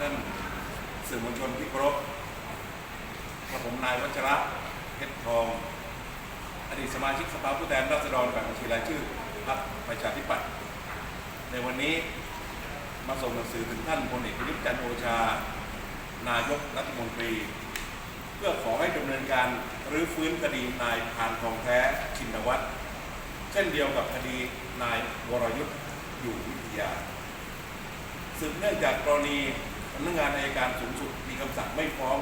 ท่านสื่อมวลชนที่เคารพกระผมนายวัชระเพชรทอง อดีตสมาชิกสภาผู้แทนราษฎรแบบบัญชีรายชื่อพรรคประชาธิปัตย์ในวันนี้มาส่งหนังสือถึงท่านพลเอกประยุทธ์จันทร์โอชา นายกรัฐมนตรี เพื่อขอให้ดำเนินการรื้อฟื้นคดีนายพานทองแท้ชินวัตรเช่นเดียวกับคดีนายวรยุทธ์อยู่วิทยาสืบเนื่องจากกรณี สำนักงานอัยการสูงสุดมีคำสั่งไม่ฟ้อง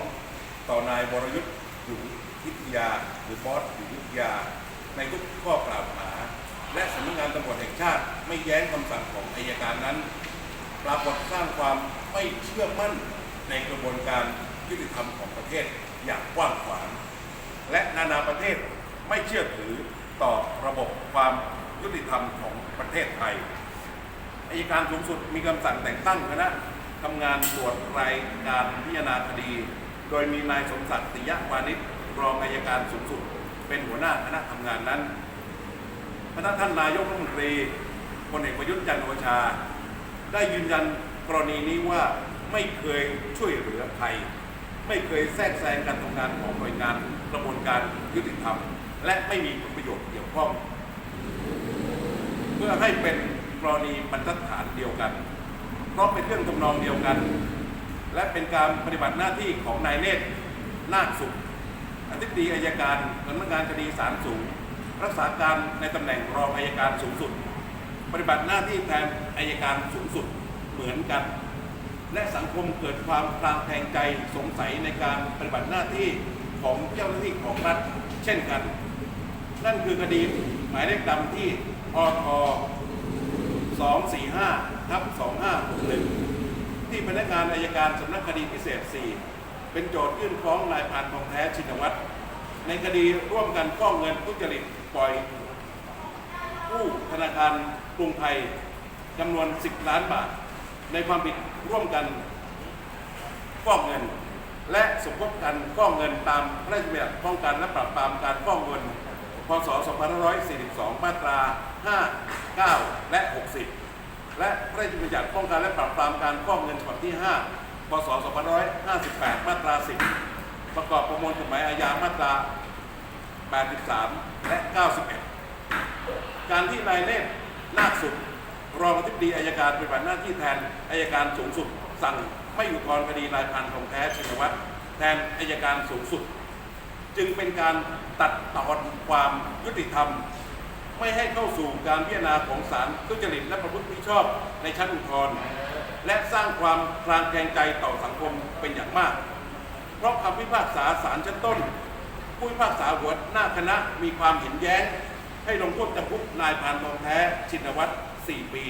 ต่อนายวรยุทธ์อยู่วิทยา หรือบอสอยู่วิทยา ในทุกข้อกล่าวหา และสำนักงานตำรวจแห่งชาติไม่แย้งคำสั่งของอัยการนั้น ปรากฏสร้างความไม่เชื่อมั่นในกระบวนการยุติธรรมของประเทศอย่างกว้างขวาง และนานาประเทศไม่เชื่อถือต่อระบบความยุติธรรมของประเทศไทยอายการสูงสุดมีคำสั่งแต่งตั้งคณะ ทำงานตรวจรายการพิจารณาคดี โดยมีนายสมศักดิ์ติยะวานิชรองอายการสูงสุด เป็นหัวหน้าคณะทำงานนั้นคณะท่านนายกรัฐมนตรีพลเอกประยุทธ์จันทร์โอชา ได้ยืนยันกรณีนี้ว่าไม่เคยช่วยเหลือใครไม่เคยแทรกแซงการทำงานของหน่วยงานกระบวนการยุติธรรม และไม่มีผลประโยชน์เกี่ยวข้อง เพื่อให้เป็นกรณีบรรทัดฐานเดียวกัน ราะเป็นเรื่องทำนองเดียวกัน และเป็นการปฏิบัติหน้าที่ของนายเนตรนาคสุขอธิบดีอายการสำนักงานคดีศาลสูง รักษาการในตำแหน่งรองอายการสูงสุด ปฏิบัติหน้าที่แทนอายการสูงสุดเหมือนกัน และสังคมเกิดความคลางแคลงใจสงสัยในการปฏิบัติหน้าที่ของเจ้าหน้าที่ของรัฐ เช่นกัน นั่นคือคดีหมายเลขดำที่อท 245ทับ2561 ที่พนักงานอายการสำนักคดีพิเศษ 4 เป็นโจทยื่นฟ้องนายพานทองแท้ชินวัตร ในคดีร่วมกันฟ้องเงินทุจริตปล่อยกู้ธนาคารกรุงไทยจำนวน 10 ล้านบาท ในความผิดร่วมกันฟอกเงิน และสมคบกันฟอกเงินตามพระราชบัญญัติป้องกันและปราบปรามการฟอกเงิน พศ 2542 มาตรา 5 9 และ 60 และพระราชบัญญัติป้องกันและปราบปรามการฟอกเงินฉบับที่ 5 พศ 2558 มาตรา 10 ประกอบประมวลกฎหมายอาญามาตรา 83 และ 91 การที่นายเนตรนาคสุดรองอธิบดีอายการปฏิบัติหน้าที่แทนอายการสูงสุด สั่งไม่อุทธรณ์คดีนายพันธ์ทองแท้ชินวัตรแทนอายการสูงสุด จึงเป็นการตัดตอนความยุติธรรม ไม่ให้เข้าสู่การพิจารณาของศาลทุจริตและประพฤติมิชอบในชั้นอุทธรณ์และสร้างความคลางแคลงใจต่อสังคมเป็นอย่างมาก เพราะคำพิพากษาศาลชั้นต้น ผู้พิพากษาหัวหน้าคณะมีความเห็นแย้ง ให้ลงโทษจำคุกนายพานทองแท้ชินวัตร 4 ปี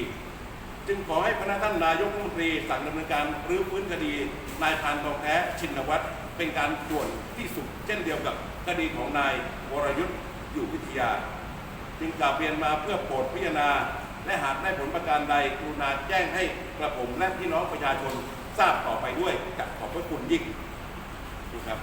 จึงขอให้พนักท่านนายกรัฐมนตรีสั่งดำเนินการรื้อฟื้นคดี นายพานทองแท้ชินวัตร เป็นการด่วนที่สุดเช่นเดียวกับคดีของนายวรยุทธ์อยู่วิทยา จึงกราบเรียนมาเพื่อโปรดพิจารณา และหากได้ผลประการใดกรุณาแจ้งให้กระผมและพี่น้องประชาชนทราบต่อไปด้วยกับขอบพระคุณยิ่งนะครับ